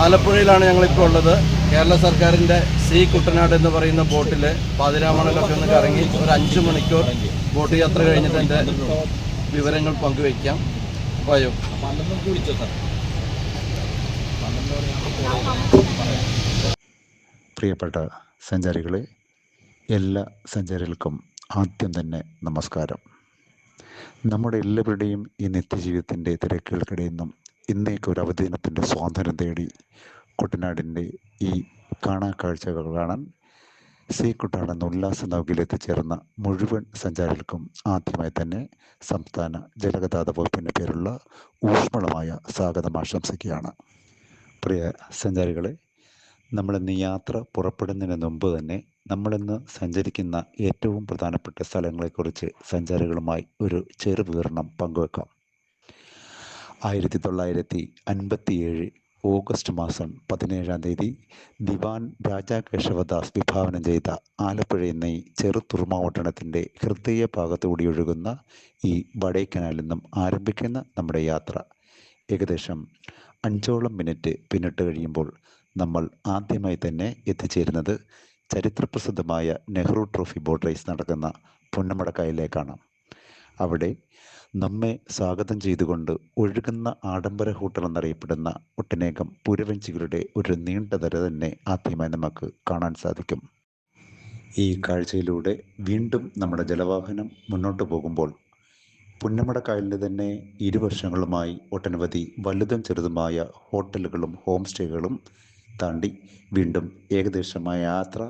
ആലപ്പുഴയിലാണ് ഞങ്ങളിപ്പോൾ ഉള്ളത്. കേരള സർക്കാരിന്റെ സി കുട്ടനാട് എന്ന് പറയുന്ന ബോട്ടിൽ പാതിരാമണലൊക്കെ ഒന്ന് കറങ്ങി ഒരു അഞ്ച് മണിക്കൂർ ബോട്ട് യാത്ര കഴിഞ്ഞിട്ട് എന്റെ വിവരങ്ങൾ പങ്കുവയ്ക്കാം. വായോ പ്രിയപ്പെട്ട സഞ്ചാരികളെ എല്ലാ സഞ്ചാരികൾക്കും ആദ്യം തന്നെ നമസ്കാരം. നമ്മുടെ എല്ലാവരുടെയും ഈ നിത്യജീവിതത്തിന്റെ തിരക്കുകൾക്കിടയിൽ നിന്നും ഇന്നേക്ക് ഒരു അവധിദിനത്തിന്റെ സ്വാതന്ത്ര്യം തേടി കുട്ടനാടിന്റെ ഈ കാണാ കാഴ്ചകൾ കാണാൻ സീ കുട്ടാടെന്ന ഉല്ലാസ നൗകയിൽ എത്തിച്ചേർന്ന മുഴുവൻ സഞ്ചാരികൾക്കും ആദ്യമായി തന്നെ സംസ്ഥാന ജലഗതാഗത വകുപ്പിന്റെ പേരുള്ള ഊഷ്മളമായ സ്വാഗതം ആശംസിക്കുകയാണ്. പ്രിയ സഞ്ചാരികളെ നമ്മളിന്ന് യാത്ര പുറപ്പെടുന്നതിന് മുമ്പ് തന്നെ നമ്മളിന്ന് സഞ്ചരിക്കുന്ന ഏറ്റവും പ്രധാനപ്പെട്ട സ്ഥലങ്ങളെക്കുറിച്ച് സഞ്ചാരികളുമായി ഒരു ചെറു വിവരണം പങ്കുവെക്കാം. ആയിരത്തി തൊള്ളായിരത്തി അൻപത്തിയേഴ് ഓഗസ്റ്റ് മാസം പതിനേഴാം തീയതി ദിവാൻ രാജാ കേശവദാസ് വിഭാവനം ചെയ്ത ആലപ്പുഴ എന്ന ഈ ചെറു തുറമാവട്ടണത്തിന്റെ ഹൃദയ ഭാഗത്തുകൂടി ഒഴുകുന്ന ഈ വടേക്കനാലിൽ നിന്നും ആരംഭിക്കുന്ന നമ്മുടെ യാത്ര. ഏകദേശം അഞ്ചോളം മിനിറ്റ് പിന്നിട്ട് കഴിയുമ്പോൾ നമ്മൾ ആദ്യമായി തന്നെ എത്തിച്ചേരുന്നത് ചരിത്രപ്രസിദ്ധമായ നെഹ്റു ട്രോഫി ബോട്ട് റേസ് നടക്കുന്ന പുന്നമടക്കായലിലേക്കാണ്. അവിടെ നമ്മെ സ്വാഗതം ചെയ്തുകൊണ്ട് ഒഴുകുന്ന ആഡംബര ഹോട്ടൽ എന്നറിയപ്പെടുന്ന ഒട്ടനേകം പുരവഞ്ചികളുടെ ഒരു നീണ്ട നിര തന്നെ ആദ്യമായി നമുക്ക് കാണാൻ സാധിക്കും. ഈ കാഴ്ചയിലൂടെ വീണ്ടും നമ്മുടെ ജലവാഹനം മുന്നോട്ട് പോകുമ്പോൾ പുന്നമടക്കായലിന്റെ തന്നെ ഇരുവർഷങ്ങളുമായി ഒട്ടനവധി വലുതും ചെറുതുമായ ഹോട്ടലുകളും ഹോം സ്റ്റേകളും താണ്ടി വീണ്ടും ഏകദേശമായ യാത്ര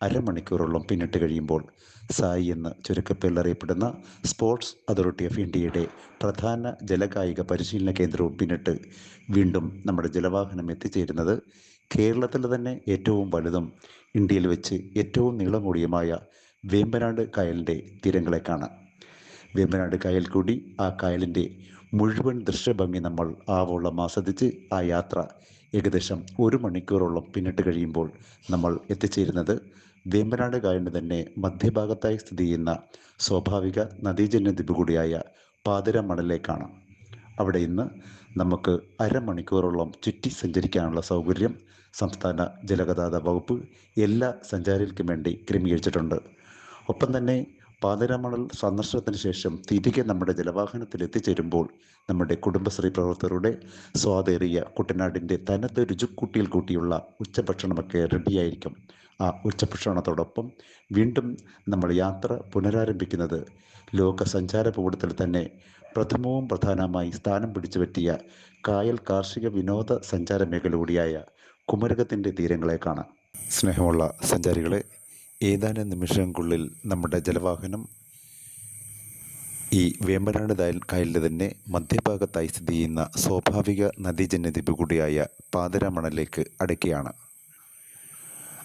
അരമണിക്കൂറോളം പിന്നിട്ട് കഴിയുമ്പോൾ സായി എന്ന് ചുരുക്കപ്പേരിൽ അറിയപ്പെടുന്ന സ്പോർട്സ് അതോറിറ്റി ഓഫ് ഇന്ത്യയുടെ പ്രധാന ജലകായിക പരിശീലന കേന്ദ്രവും പിന്നിട്ട് വീണ്ടും നമ്മുടെ ജലവാഹനം എത്തിച്ചേരുന്നത് കേരളത്തിൽ തന്നെ ഏറ്റവും വലുതും ഇന്ത്യയിൽ വെച്ച് ഏറ്റവും നീളം കൂടിയുമായ വേമ്പനാട് കായലിന്റെ തീരങ്ങളേക്കാണ്. വേമ്പനാട് കായൽ കൂടി ആ കായലിന്റെ മുഴുവൻ ദൃശ്യഭംഗി നമ്മൾ ആവോളം ആസ്വദിച്ച് ആ യാത്ര ഏകദേശം ഒരു മണിക്കൂറോളം പിന്നിട്ട് കഴിയുമ്പോൾ നമ്മൾ എത്തിച്ചേരുന്നത് വേമ്പനാട് കായലിന് തന്നെ മധ്യഭാഗത്തായി സ്ഥിതി ചെയ്യുന്ന സ്വാഭാവിക നദീജന്യ ദ്വീപ് കൂടിയായ പാതിര മണലിലേക്കാണ് അവിടെ ഇന്ന് നമുക്ക് അരമണിക്കൂറോളം ചുറ്റി സഞ്ചരിക്കാനുള്ള സൗകര്യം സംസ്ഥാന ജലഗതാഗത വകുപ്പ് എല്ലാ സഞ്ചാരികൾക്കും വേണ്ടി ക്രമീകരിച്ചിട്ടുണ്ട്. ഒപ്പം തന്നെ പാതിരാമണൽ സന്ദർശനത്തിന് ശേഷം തിരികെ നമ്മുടെ ജലവാഹനത്തിൽ എത്തിച്ചേരുമ്പോൾ നമ്മുടെ കുടുംബശ്രീ പ്രവർത്തകരുടെ സ്വാതേറിയ കുട്ടനാടിന്റെ തനത് രുചിക്കൂട്ടിയിൽ കൂട്ടിയുള്ള ഉച്ചഭക്ഷണമൊക്കെ റെഡിയായിരിക്കും. ആ ഉച്ചഭക്ഷണത്തോടൊപ്പം വീണ്ടും നമ്മൾ യാത്ര പുനരാരംഭിക്കുന്നത് ലോക സഞ്ചാര ഭൂപടത്തിൽ തന്നെ പ്രഥമവും പ്രധാനമായി സ്ഥാനം പിടിച്ചു പറ്റിയ കായൽ കാർഷിക വിനോദ സഞ്ചാര മേഖല കൂടിയായ കുമരകത്തിന്റെ തീരങ്ങളെ കാണാം. സ്നേഹമുള്ള സഞ്ചാരികളെ ഏതാനും നിമിഷങ്ങൾക്കുള്ളിൽ നമ്മുടെ ജലവാഹനം ഈ വേമ്പനാട് കായലിന്റെ തന്നെ മധ്യഭാഗത്തായി സ്ഥിതി ചെയ്യുന്ന സ്വാഭാവിക നദീജന്യ ദ്വീപ് കൂടിയായ പാതിരാമണലിലേക്ക് അടുക്കുകയാണ്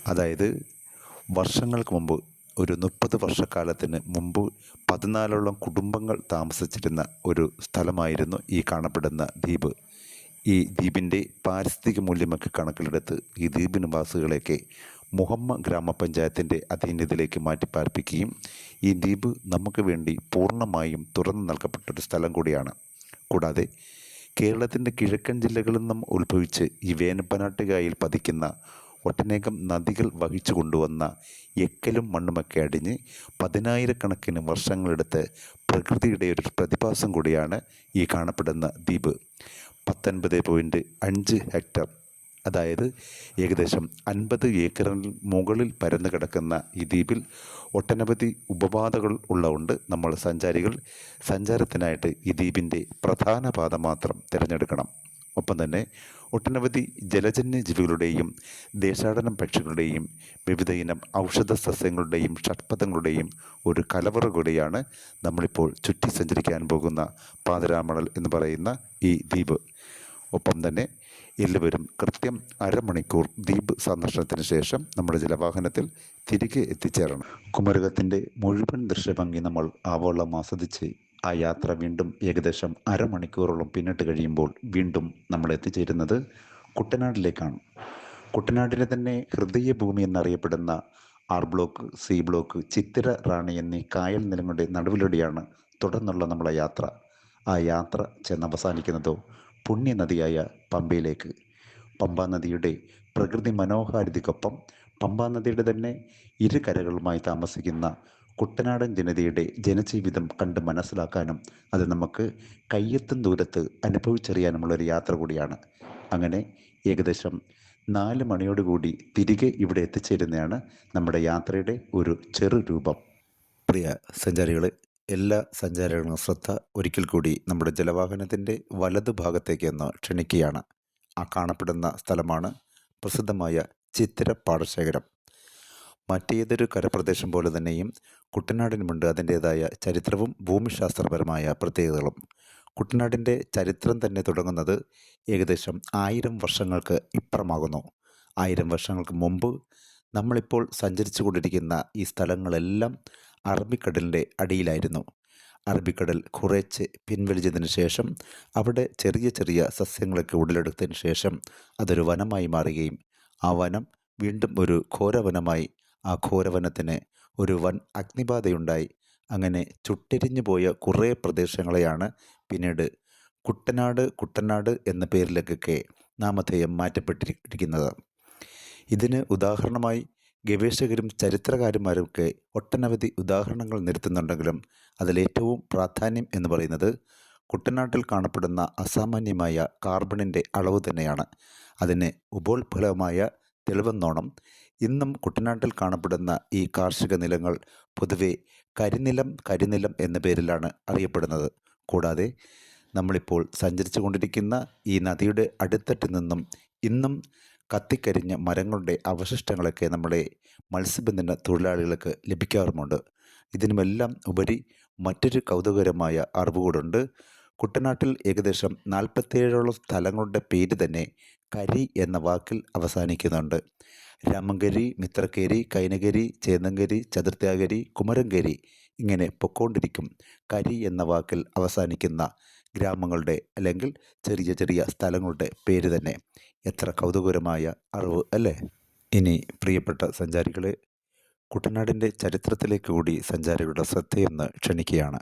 അതായത് വർഷങ്ങൾക്ക് മുമ്പ് ഒരു മുപ്പത് വർഷക്കാലത്തിന് മുമ്പ് പതിനാലോളം കുടുംബങ്ങൾ താമസിച്ചിരുന്ന ഒരു സ്ഥലമായിരുന്നു ഈ കാണപ്പെടുന്ന ദ്വീപ്. ഈ ദ്വീപിന്റെ പാരിസ്ഥിതിക മൂല്യമൊക്കെ കണക്കിലെടുത്ത് ഈ ദ്വീപ് നിവാസികളെയൊക്കെ മുഹമ്മ ഗ്രാമപഞ്ചായത്തിന്റെ അധീനതയിലേക്ക് മാറ്റിപ്പാർപ്പിക്കുകയും ഈ ദ്വീപ് നമുക്ക് വേണ്ടി പൂർണമായും തുറന്നു നൽകപ്പെട്ട ഒരു സ്ഥലം കൂടിയാണ്. കൂടാതെ കേരളത്തിന്റെ കിഴക്കൻ ജില്ലകളിൽ നിന്നും ഉത്ഭവിച്ച് ഈ വേനപ്പനാട്ടുകായിൽ പതിക്കുന്ന ഒട്ടനേകം നദികൾ വഹിച്ചു കൊണ്ടുവന്ന എക്കലും മണ്ണുമൊക്കെ അടിഞ്ഞ് പതിനായിരക്കണക്കിന് വർഷങ്ങളെടുത്ത് പ്രകൃതിയുടെ ഒരു പ്രതിഭാസം കൂടിയാണ് ഈ കാണപ്പെടുന്ന ദ്വീപ്. പത്തൊൻപത് പോയിന്റ് അഞ്ച് ഹെക്ടർ അതായത് ഏകദേശം അൻപത് ഏക്കറിന് മുകളിൽ പരന്നു കിടക്കുന്ന ഈ ദ്വീപിൽ ഒട്ടനവധി ഉപപാതകൾ ഉള്ളതുകൊണ്ട് നമ്മൾ സഞ്ചാരികൾ സഞ്ചാരത്തിനായിട്ട് ഈ ദ്വീപിന്റെ പ്രധാന പാത മാത്രം തിരഞ്ഞെടുക്കണം. ഒപ്പം തന്നെ ഒട്ടനവധി ജലജന്യ ജീവികളുടെയും ദേശാടനം പക്ഷികളുടെയും വിവിധ ഇനം ഔഷധ സസ്യങ്ങളുടെയും ഷഡ്പഥങ്ങളുടെയും ഒരു കലവറ കൂടിയാണ് നമ്മളിപ്പോൾ ചുറ്റി സഞ്ചരിക്കാൻ പോകുന്ന പാതിരാമണൽ എന്ന് പറയുന്ന ഈ ദ്വീപ്. ഒപ്പം തന്നെ എല്ലാവരും കൃത്യം അരമണിക്കൂർ ദ്വീപ് സന്ദർശനത്തിന് ശേഷം നമ്മുടെ ജലവാഹനത്തിൽ തിരികെ എത്തിച്ചേരണം. കുമരകത്തിന്റെ മുഴുവൻ ദൃശ്യഭംഗി നമ്മൾ ആവോളം ആസ്വദിച്ച് ആ യാത്ര വീണ്ടും ഏകദേശം അരമണിക്കൂറോളം പിന്നിട്ട് കഴിയുമ്പോൾ വീണ്ടും നമ്മൾ എത്തിച്ചേരുന്നത് കുട്ടനാട്ടിലേക്കാണ് കുട്ടനാടിനെ തന്നെ ഹൃദയഭൂമി എന്നറിയപ്പെടുന്ന R block C block Chithira Rani എന്നീ കായൽ നിലങ്ങളുടെ നടുവിലൂടെയാണ് തുടർന്നുള്ള നമ്മളെ യാത്ര. ആ യാത്ര ചെന്നവസാനിക്കുന്നതോ പുണ്യനദിയായ പമ്പയിലേക്ക്. പമ്പാ നദിയുടെ പ്രകൃതി മനോഹാരിതയ്ക്കൊപ്പം പമ്പാ നദിയുടെ തന്നെ ഇരു കരകളുമായി താമസിക്കുന്ന കുട്ടനാടൻ ജനതയുടെ ജനജീവിതം കണ്ട് മനസ്സിലാക്കാനും അത് നമുക്ക് കയ്യെത്തും ദൂരത്ത് അനുഭവിച്ചറിയാനുമുള്ളൊരു യാത്ര കൂടിയാണ്. അങ്ങനെ ഏകദേശം നാല് മണിയോടുകൂടി തിരികെ ഇവിടെ എത്തിച്ചേരുന്നതാണ് നമ്മുടെ യാത്രയുടെ ഒരു ചെറു രൂപം. പ്രിയ സഞ്ചാരികളെ എല്ലാ സഞ്ചാരികളും ശ്രദ്ധ ഒരിക്കൽ കൂടി നമ്മുടെ ജലവാഹനത്തിന്റെ വലതു ഭാഗത്തേക്ക് ഒന്ന് ക്ഷണിക്കുകയാണ്. ആ കാണപ്പെടുന്ന സ്ഥലമാണ് പ്രസിദ്ധമായ ചിത്തിര പാടശേഖരം. മറ്റേതൊരു കരപ്രദേശം പോലെ തന്നെയും കുട്ടനാടിനുമുണ്ട് അതിന്റേതായ ചരിത്രവും ഭൂമിശാസ്ത്രപരമായ പ്രത്യേകതകളും. കുട്ടനാടിന്റെ ചരിത്രം തന്നെ തുടങ്ങുന്നത് ഏകദേശം ആയിരം വർഷങ്ങൾക്ക് ഇപ്പുറമാകുന്നു. ആയിരം വർഷങ്ങൾക്ക് മുമ്പ് നമ്മളിപ്പോൾ സഞ്ചരിച്ചു കൊണ്ടിരിക്കുന്ന ഈ സ്ഥലങ്ങളെല്ലാം അറബിക്കടലിന്റെ അടിയിലായിരുന്നു. അറബിക്കടൽ കുറേച്ച് പിൻവലിച്ചതിന് ശേഷം അവിടെ ചെറിയ ചെറിയ സസ്യങ്ങളൊക്കെ ഉടലെടുത്തതിന് ശേഷം അതൊരു വനമായി മാറുകയും ആ വനം വീണ്ടും ഒരു ഘോരവനമായി ആ ഘോരവനത്തിന് ഒരു വൻ അഗ്നിബാധയുണ്ടായി. അങ്ങനെ ചുട്ടെരിഞ്ഞു പോയ കുറേ പ്രദേശങ്ങളെയാണ് പിന്നീട് കുട്ടനാട് കുട്ടനാട് എന്ന പേരിലേക്കൊക്കെ നാമധേയം മാറ്റപ്പെട്ടിരിക്കുന്നത്. ഇതിന് ഉദാഹരണമായി ഗവേഷകരും ചരിത്രകാരന്മാരുമൊക്കെ ഒട്ടനവധി ഉദാഹരണങ്ങൾ നിരത്തുന്നുണ്ടെങ്കിലും അതിലേറ്റവും പ്രാധാന്യം എന്ന് പറയുന്നത് കുട്ടനാട്ടിൽ കാണപ്പെടുന്ന അസാമാന്യമായ കാർബണിന്റെ അളവ് തന്നെയാണ്. അതിന് ഉപോത്ഫലമായ തെളിവെന്നോണം ഇന്നും കുട്ടനാട്ടിൽ കാണപ്പെടുന്ന ഈ കാർഷിക നിലങ്ങൾ പൊതുവെ കരിനിലം കരിനിലം എന്ന പേരിലാണ് അറിയപ്പെടുന്നത്. കൂടാതെ നമ്മളിപ്പോൾ സഞ്ചരിച്ചു കൊണ്ടിരിക്കുന്ന ഈ നദിയുടെ അടുത്തട്ടിൽ നിന്നും ഇന്നും കത്തിക്കരിഞ്ഞ മരങ്ങളുടെ അവശിഷ്ടങ്ങളൊക്കെ നമ്മുടെ മത്സ്യബന്ധന തൊഴിലാളികൾക്ക് ലഭിക്കാറുമുണ്ട്. ഇതിനുമെല്ലാം ഉപരി മറ്റൊരു കൗതുകകരമായ അറിവ് കൂടുണ്ട് കുട്ടനാട്ടിൽ ഏകദേശം നാൽപ്പത്തേഴോളം സ്ഥലങ്ങളുടെ പേര് തന്നെ കരി എന്ന വാക്കിൽ അവസാനിക്കുന്നുണ്ട്. രാമങ്കരി മിത്രക്കേരി കൈനകരി ചേന്നങ്കരി ചതുർത്യാകരി കുമരങ്കരി ഇങ്ങനെ പൊക്കോണ്ടിരിക്കും കരി എന്ന വാക്കിൽ അവസാനിക്കുന്ന ഗ്രാമങ്ങളുടെ അല്ലെങ്കിൽ ചെറിയ ചെറിയ സ്ഥലങ്ങളുടെ പേര് തന്നെ എത്ര കൗതുകകരമായ അറിവ് അല്ലേ? ഇനി പ്രിയപ്പെട്ട സഞ്ചാരികളെ കുട്ടനാടിന്റെ ചരിത്രത്തിലേക്ക് കൂടി സഞ്ചാരികളുടെ ശ്രദ്ധയെന്ന് ക്ഷണിക്കുകയാണ്.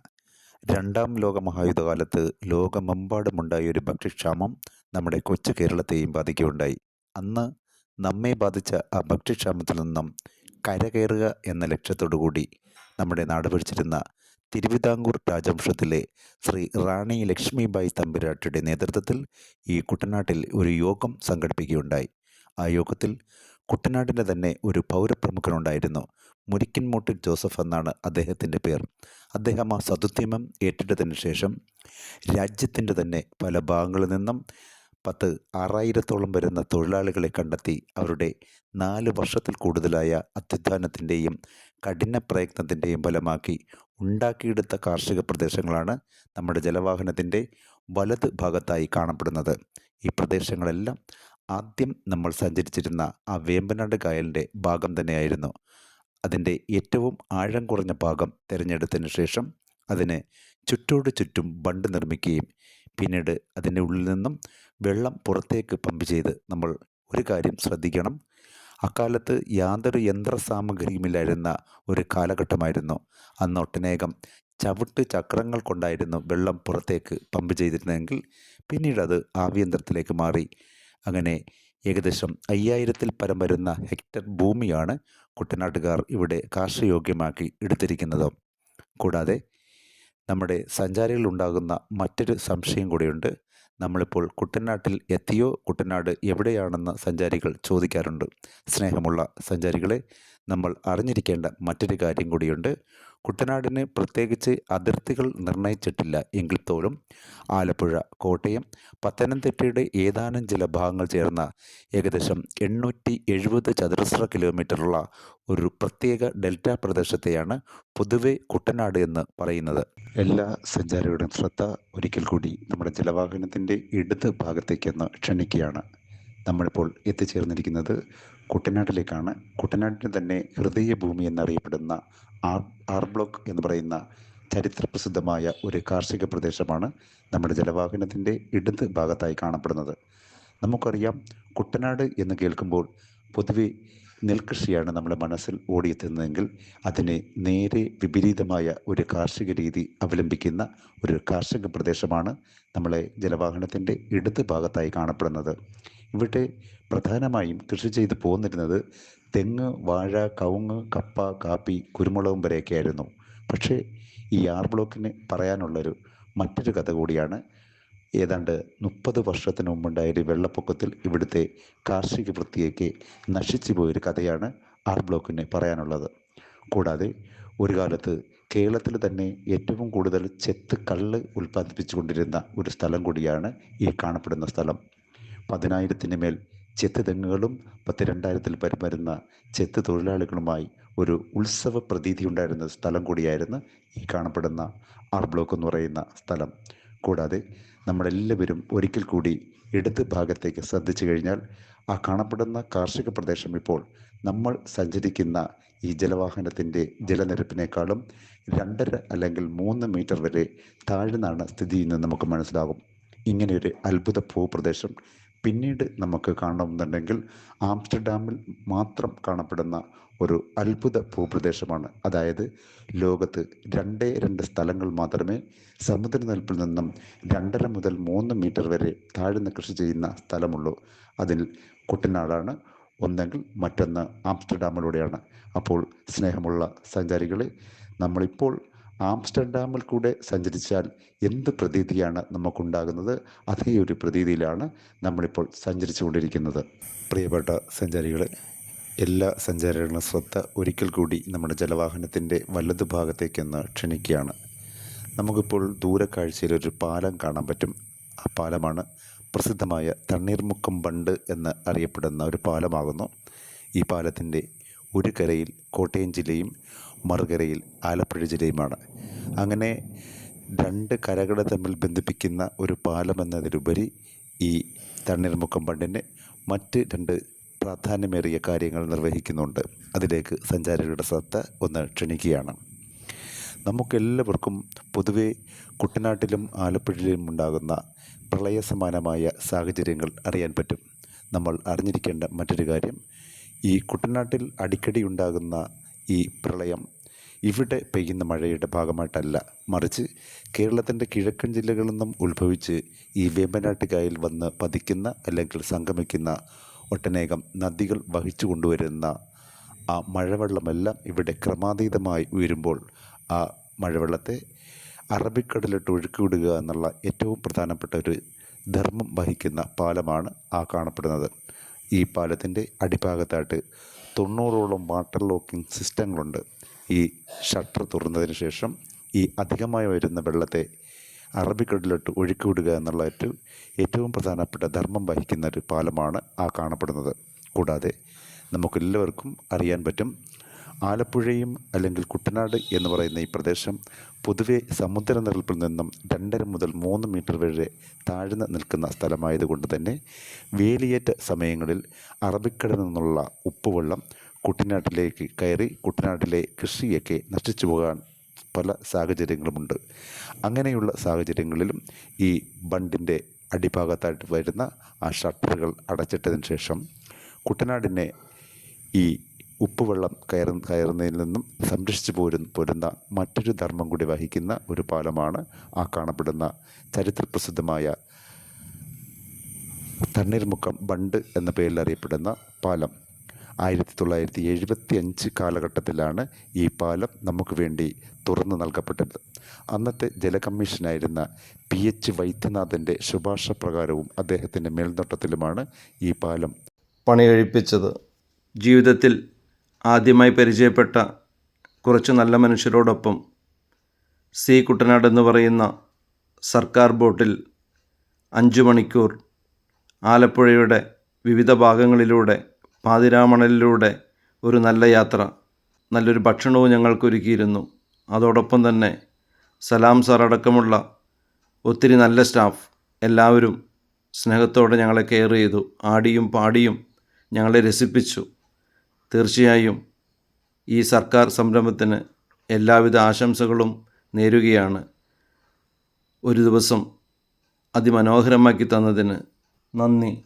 രണ്ടാം ലോക മഹായുദ്ധകാലത്ത് ലോകമെമ്പാടുമുണ്ടായ ഒരു ഭക്ഷ്യക്ഷാമം നമ്മുടെ കൊച്ചു കേരളത്തെയും ബാധിക്കുകയുണ്ടായി. അന്ന് നമ്മെ ബാധിച്ച ആ ഭക്ഷ്യക്ഷാമത്തിൽ നിന്നും കരകയറുക എന്ന ലക്ഷ്യത്തോടു കൂടി നമ്മുടെ നാട് ഭരിച്ചിരുന്ന തിരുവിതാംകൂർ രാജവംശത്തിലെ ശ്രീ റാണി ലക്ഷ്മിബായി തമ്പുരാട്ടിയുടെ നേതൃത്വത്തിൽ ഈ കുട്ടനാട്ടിൽ ഒരു യോഗം സംഘടിപ്പിക്കുകയുണ്ടായി. ആ യോഗത്തിൽ കുട്ടനാടിന്റെ തന്നെ ഒരു പൗരപ്രമുഖനുണ്ടായിരുന്നു. മുരിക്കൻമൂട്ടിൽ ജോസഫ് എന്നാണ് അദ്ദേഹത്തിന്റെ പേർ. അദ്ദേഹം ആ സതുദ്യമം ഏറ്റെടുത്തതിന് ശേഷം രാജ്യത്തിന്റെ തന്നെ പല ഭാഗങ്ങളിൽ നിന്നും പത്ത് ആറായിരത്തോളം വരുന്ന തൊഴിലാളികളെ കണ്ടെത്തി അവരുടെ നാല് വർഷത്തിൽ കൂടുതലായ അത്യുത്ഥാനത്തിന്റെയും കഠിന പ്രയത്നത്തിന്റെയും ഫലമാക്കി ഉണ്ടാക്കിയെടുത്ത കാർഷിക പ്രദേശങ്ങളാണ് നമ്മുടെ ജലവാഹനത്തിന്റെ വലത് ഭാഗത്തായി കാണപ്പെടുന്നത്. ഈ പ്രദേശങ്ങളെല്ലാം ആദ്യം നമ്മൾ സഞ്ചരിച്ചിരുന്ന ആ വേമ്പനാട് കായലിന്റെ ഭാഗം തന്നെയായിരുന്നു. അതിന്റെ ഏറ്റവും ആഴം കുറഞ്ഞ ഭാഗം തിരഞ്ഞെടുത്തതിന് ശേഷം അതിന് ചുറ്റോട് ചുറ്റും ബണ്ട് നിർമ്മിക്കുകയും പിന്നീട് അതിന്റെ ഉള്ളിൽ നിന്നും വെള്ളം പുറത്തേക്ക് പമ്പ് ചെയ്ത് നമ്മൾ ഒരു കാര്യം ശ്രദ്ധിക്കണം. അക്കാലത്ത് യാതൊരു യന്ത്ര സാമഗ്രിയുമില്ലായിരുന്ന ഒരു കാലഘട്ടമായിരുന്നു. അന്നൊട്ടനേകം ചവിട്ട് ചക്രങ്ങൾ കൊണ്ടായിരുന്നു വെള്ളം പുറത്തേക്ക് പമ്പ് ചെയ്തിരുന്നതെങ്കിൽ പിന്നീട് അത് ആഭ്യന്തരത്തിലേക്ക് മാറി. അങ്ങനെ ഏകദേശം അയ്യായിരത്തിൽ പരം വരുന്ന ഹെക്ടർ ഭൂമിയാണ് കുട്ടനാട്ടുകാർ ഇവിടെ കാർഷികയോഗ്യമാക്കി എടുത്തിരിക്കുന്നത്. കൂടാതെ നമ്മുടെ സഞ്ചാരികളുണ്ടാകുന്ന മറ്റൊരു സംശയം കൂടിയുണ്ട്. നമ്മളിപ്പോൾ കുട്ടനാട്ടിൽ എത്തിയോ? കുട്ടനാട് എവിടെയാണെന്ന് സഞ്ചാരികൾ ചോദിക്കാറുണ്ട്. സ്നേഹമുള്ള സഞ്ചാരികളെ നമ്മൾ അറിഞ്ഞിരിക്കേണ്ട മറ്റൊരു കാര്യം കൂടിയുണ്ട്. കുട്ടനാടിന് പ്രത്യേകിച്ച് അതിർത്തികൾ നിർണയിച്ചിട്ടില്ല എങ്കിൽ പോലും ആലപ്പുഴ കോട്ടയം പത്തനംതിട്ടയുടെ ഏതാനും ചില ഭാഗങ്ങൾ ചേർന്ന ഏകദേശം എണ്ണൂറ്റി എഴുപത് ചതുരശ്ര കിലോമീറ്ററുള്ള ഒരു പ്രത്യേക ഡെൽറ്റ പ്രദേശത്തെയാണ് പൊതുവെ കുട്ടനാട് എന്ന് പറയുന്നത്. എല്ലാ സഞ്ചാരികളുടെയും ശ്രദ്ധ ഒരിക്കൽ കൂടി നമ്മുടെ ജലവാഹനത്തിന്റെ ഇടത് ഭാഗത്തേക്കെന്ന് ക്ഷണിക്കുകയാണ്. നമ്മളിപ്പോൾ എത്തിച്ചേർന്നിരിക്കുന്നത് കുട്ടനാട്ടിലേക്കാണ്. കുട്ടനാട്ടിന് തന്നെ ഹൃദയഭൂമി എന്നറിയപ്പെടുന്ന ആർ ആർ ബ്ലോക്ക് എന്ന് പറയുന്ന ചരിത്രപ്രസിദ്ധമായ ഒരു കാർഷിക പ്രദേശമാണ് നമ്മുടെ ജലവാഹനത്തിന്റെ ഇടത് ഭാഗത്തായി കാണപ്പെടുന്നത്. നമുക്കറിയാം കുട്ടനാട് എന്ന് കേൾക്കുമ്പോൾ പൊതുവെ നെൽകൃഷിയാണ് നമ്മുടെ മനസ്സിൽ ഓടിയെത്തുന്നതെങ്കിൽ അതിന് നേരെ വിപരീതമായ ഒരു കാർഷിക രീതി അവലംബിക്കുന്ന ഒരു കാർഷിക പ്രദേശമാണ് നമ്മളെ ജലവാഹനത്തിന്റെ ഇടത് ഭാഗത്തായി കാണപ്പെടുന്നത്. ഇവിടെ പ്രധാനമായും കൃഷി ചെയ്ത് പോന്നിരുന്നത് തെങ്ങ് വാഴ കവുങ്ങ് കപ്പ കാപ്പി കുരുമുളകും വരെയൊക്കെ ആയിരുന്നു പക്ഷേ ഈ ആർ ബ്ലോക്കിന് പറയാനുള്ളൊരു മറ്റൊരു കഥ കൂടിയാണ്. ഏതാണ്ട് മുപ്പത് വർഷത്തിന് മുമ്പുണ്ടായ ഒരു വെള്ളപ്പൊക്കത്തിൽ ഇവിടുത്തെ കാർഷിക വൃത്തിയൊക്കെ നശിച്ചു പോയൊരു കഥയാണ് ആർ ബ്ലോക്കിന് പറയാനുള്ളത്. കൂടാതെ ഒരു കാലത്ത് കേരളത്തിൽ തന്നെ ഏറ്റവും കൂടുതൽ ചെത്ത് കള്ള് ഉൽപ്പാദിപ്പിച്ചുകൊണ്ടിരുന്ന ഒരു സ്ഥലം കൂടിയാണ് ഈ കാണപ്പെടുന്ന സ്ഥലം. പതിനായിരത്തിന് മേൽ ചെത്ത് തെങ്ങുകളും പത്ത് രണ്ടായിരത്തിൽ വരുന്ന ചെത്ത് തൊഴിലാളികളുമായി ഒരു ഉത്സവ പ്രതീതി ഉണ്ടായിരുന്ന സ്ഥലം കൂടിയായിരുന്നു ഈ കാണപ്പെടുന്ന ആർ ബ്ലോക്ക് എന്ന് പറയുന്ന സ്ഥലം. കൂടാതെ നമ്മളെല്ലാവരും ഒരിക്കൽ കൂടി ഇടത് ഭാഗത്തേക്ക് ശ്രദ്ധിച്ചു കഴിഞ്ഞാൽ ആ കാണപ്പെടുന്ന കാർഷിക പ്രദേശം ഇപ്പോൾ നമ്മൾ സഞ്ചരിക്കുന്ന ഈ ജലവാഹനത്തിന്റെ ജലനിരപ്പിനേക്കാളും രണ്ടര അല്ലെങ്കിൽ മൂന്ന് മീറ്റർ വരെ താഴ്ന്നാണ് സ്ഥിതി ചെയ്യുന്നത് നമുക്ക് മനസ്സിലാകും. ഇങ്ങനെയൊരു അത്ഭുത ഭൂപ്രദേശം പിന്നീട് നമുക്ക് കാണണമെന്നുണ്ടെങ്കിൽ ആംസ്റ്റർഡാമിൽ മാത്രം കാണപ്പെടുന്ന ഒരു അത്ഭുത ഭൂപ്രദേശമാണ്. അതായത് ലോകത്ത് രണ്ടേ രണ്ട് സ്ഥലങ്ങൾ മാത്രമേ സമുദ്രനിരപ്പിൽ നിന്നും രണ്ടര മുതൽ മൂന്ന് മീറ്റർ വരെ താഴ്ന്ന് കൃഷി ചെയ്യുന്ന സ്ഥലമുള്ളൂ. അതിൽ കുട്ടനാടാണ്. ഒന്നെങ്കിൽ മറ്റൊന്ന് ആംസ്റ്റർഡാമിലൂടെയാണ്. അപ്പോൾ സ്നേഹമുള്ള സഞ്ചാരികളെ നമ്മളിപ്പോൾ ആംസ്റ്റർഡാമിൽ കൂടെ സഞ്ചരിച്ചാൽ എന്ത് പ്രതീതിയാണ് നമുക്കുണ്ടാകുന്നത്? അതേ ഒരു പ്രതീതിയിലാണ് നമ്മളിപ്പോൾ സഞ്ചരിച്ചു കൊണ്ടിരിക്കുന്നത് പ്രിയപ്പെട്ട സഞ്ചാരികളെ എല്ലാ സഞ്ചാരികളുടെ ശ്രദ്ധ ഒരിക്കൽ കൂടി നമ്മുടെ ജലവാഹനത്തിന്റെ വലതു ഭാഗത്തേക്കൊന്ന് ക്ഷണിക്കുകയാണ്. നമുക്കിപ്പോൾ ദൂരക്കാഴ്ചയിൽ ഒരു പാലം കാണാൻ പറ്റും. ആ പാലമാണ് പ്രസിദ്ധമായ തണ്ണീർമുക്കം ബണ്ട് എന്ന് അറിയപ്പെടുന്ന ഒരു പാലമാകുന്നു. ഈ പാലത്തിന്റെ ഒരു കരയിൽ കോട്ടയം ജില്ലയും മറുകരയിൽ ആലപ്പുഴ ജില്ലയുമാണ്. അങ്ങനെ രണ്ട് കരകളെ തമ്മിൽ ബന്ധിപ്പിക്കുന്ന ഒരു പാലം എന്നതിലുപരി ഈ തണ്ണീർമുക്കം ബണ്ടിന് മറ്റ് രണ്ട് പ്രാധാന്യമേറിയ കാര്യങ്ങൾ നിർവഹിക്കുന്നുണ്ട്. അതിലേക്ക് സഞ്ചാരികളുടെ ശ്രദ്ധ ഒന്ന് ക്ഷണിക്കുകയാണ്. നമുക്കെല്ലാവർക്കും പൊതുവെ കുട്ടനാട്ടിലും ആലപ്പുഴയിലും ഉണ്ടാകുന്ന പ്രളയസമാനമായ സാഹചര്യങ്ങൾ അറിയാൻ പറ്റും. നമ്മൾ അറിഞ്ഞിരിക്കേണ്ട മറ്റൊരു കാര്യം ഈ കുട്ടനാട്ടിൽ അടിക്കടി ഉണ്ടാകുന്ന ഈ പ്രളയം ഇവിടെ പെയ്യുന്ന മഴയുടെ ഭാഗമായിട്ടല്ല. മറിച്ച് കേരളത്തിന്റെ കിഴക്കൻ ജില്ലകളിൽ നിന്നും ഉത്ഭവിച്ച് ഈ വേമ്പനാട്ടുകായൽ വന്ന് പതിക്കുന്ന അല്ലെങ്കിൽ സംഗമിക്കുന്ന ഒട്ടനേകം നദികൾ വഹിച്ചു കൊണ്ടുവരുന്ന ആ മഴവെള്ളമെല്ലാം ഇവിടെ ക്രമാതീതമായി ഉയരുമ്പോൾ ആ മഴവെള്ളത്തെ അറബിക്കടലിട്ട് ഒഴുക്കിവിടുക എന്നുള്ള ഏറ്റവും പ്രധാനപ്പെട്ട ഒരു ധർമ്മം വഹിക്കുന്ന പാലമാണ് ആ കാണപ്പെടുന്നത്. ഈ പാലത്തിന്റെ അടിഭാഗത്തായിട്ട് തൊണ്ണൂറോളം വാട്ടർ ലോക്കിംഗ് സിസ്റ്റങ്ങളുണ്ട്. ഈ ഷട്ടർ തുറന്നതിന് ശേഷം ഈ അധികമായി വരുന്ന വെള്ളത്തെ അറബിക്കടലിട്ട് ഒഴുക്കിവിടുക എന്നുള്ള ഏറ്റവും ഏറ്റവും പ്രധാനപ്പെട്ട ധർമ്മം വഹിക്കുന്ന ഒരു പാലമാണ് ആ കാണപ്പെടുന്നത്. കൂടാതെ നമുക്കെല്ലാവർക്കും അറിയാൻ പറ്റും ആലപ്പുഴയും അല്ലെങ്കിൽ കുട്ടനാട് എന്ന് പറയുന്ന ഈ പ്രദേശം പൊതുവെ സമുദ്രനിരപ്പിൽ നിന്നും രണ്ടര മുതൽ മൂന്ന് മീറ്റർ വരെ താഴ്ന്ന് നിൽക്കുന്ന സ്ഥലമായതുകൊണ്ട് തന്നെ വേലിയേറ്റ സമയങ്ങളിൽ അറബിക്കടലിൽ നിന്നുള്ള ഉപ്പുവെള്ളം കുട്ടനാട്ടിലേക്ക് കയറി കുട്ടനാട്ടിലെ കൃഷിയൊക്കെ നശിച്ചു പോകാൻ പല സാഹചര്യങ്ങളുമുണ്ട്. അങ്ങനെയുള്ള സാഹചര്യങ്ങളിലും ഈ ബണ്ടിന്റെ അടിഭാഗത്തായിട്ട് വരുന്ന ആ ഷട്ടറുകൾ അടച്ചിട്ടതിന് ശേഷം കുട്ടനാടിനെ ഈ ഉപ്പുവെള്ളം കയറ കയറുന്നതിൽ നിന്നും സംരക്ഷിച്ചു പോരു പോരുന്ന മറ്റൊരു ധർമ്മം കൂടി വഹിക്കുന്ന ഒരു പാലമാണ് ആ കാണപ്പെടുന്ന ചരിത്രപ്രസിദ്ധമായ തണ്ണീർമുക്കം ബണ്ട് എന്ന പേരിൽ അറിയപ്പെടുന്ന പാലം. ആയിരത്തി തൊള്ളായിരത്തി എഴുപത്തി അഞ്ച് കാലഘട്ടത്തിലാണ് ഈ പാലം നമുക്ക് വേണ്ടി തുറന്നു നൽകപ്പെട്ടത്. അന്നത്തെ ജലകമ്മീഷനായിരുന്ന പി എച്ച് വൈദ്യനാഥന്റെ ശുപാർശ പ്രകാരവും അദ്ദേഹത്തിന്റെ മേൽനോട്ടത്തിലുമാണ് ഈ പാലം. പണി കഴിപ്പിച്ചത് ജീവിതത്തിൽ ആദ്യമായി പരിചയപ്പെട്ട കുറച്ച് നല്ല മനുഷ്യരോടൊപ്പം സി കുട്ടനാട് എന്ന് പറയുന്ന സർക്കാർ ബോട്ടിൽ അഞ്ച് മണിക്കൂർ ആലപ്പുഴയുടെ വിവിധ ഭാഗങ്ങളിലൂടെ പാതിരാമണലിലൂടെ ഒരു നല്ല യാത്ര നല്ലൊരു ഭക്ഷണവും ഞങ്ങൾക്കൊരുക്കിയിരുന്നു. അതോടൊപ്പം തന്നെ സലാം സാർ അടക്കമുള്ള ഒത്തിരി നല്ല സ്റ്റാഫ് എല്ലാവരും സ്നേഹത്തോടെ ഞങ്ങളെ കെയർ ചെയ്തു ആടിയും പാടിയും ഞങ്ങളെ രസിപ്പിച്ചു. തീർച്ചയായും ഈ സർക്കാർ സംരംഭത്തിന് എല്ലാവിധ ആശംസകളും നേരുകയാണ്. ഒരു ദിവസം അതിമനോഹരമാക്കി തന്നതിന് നന്ദി.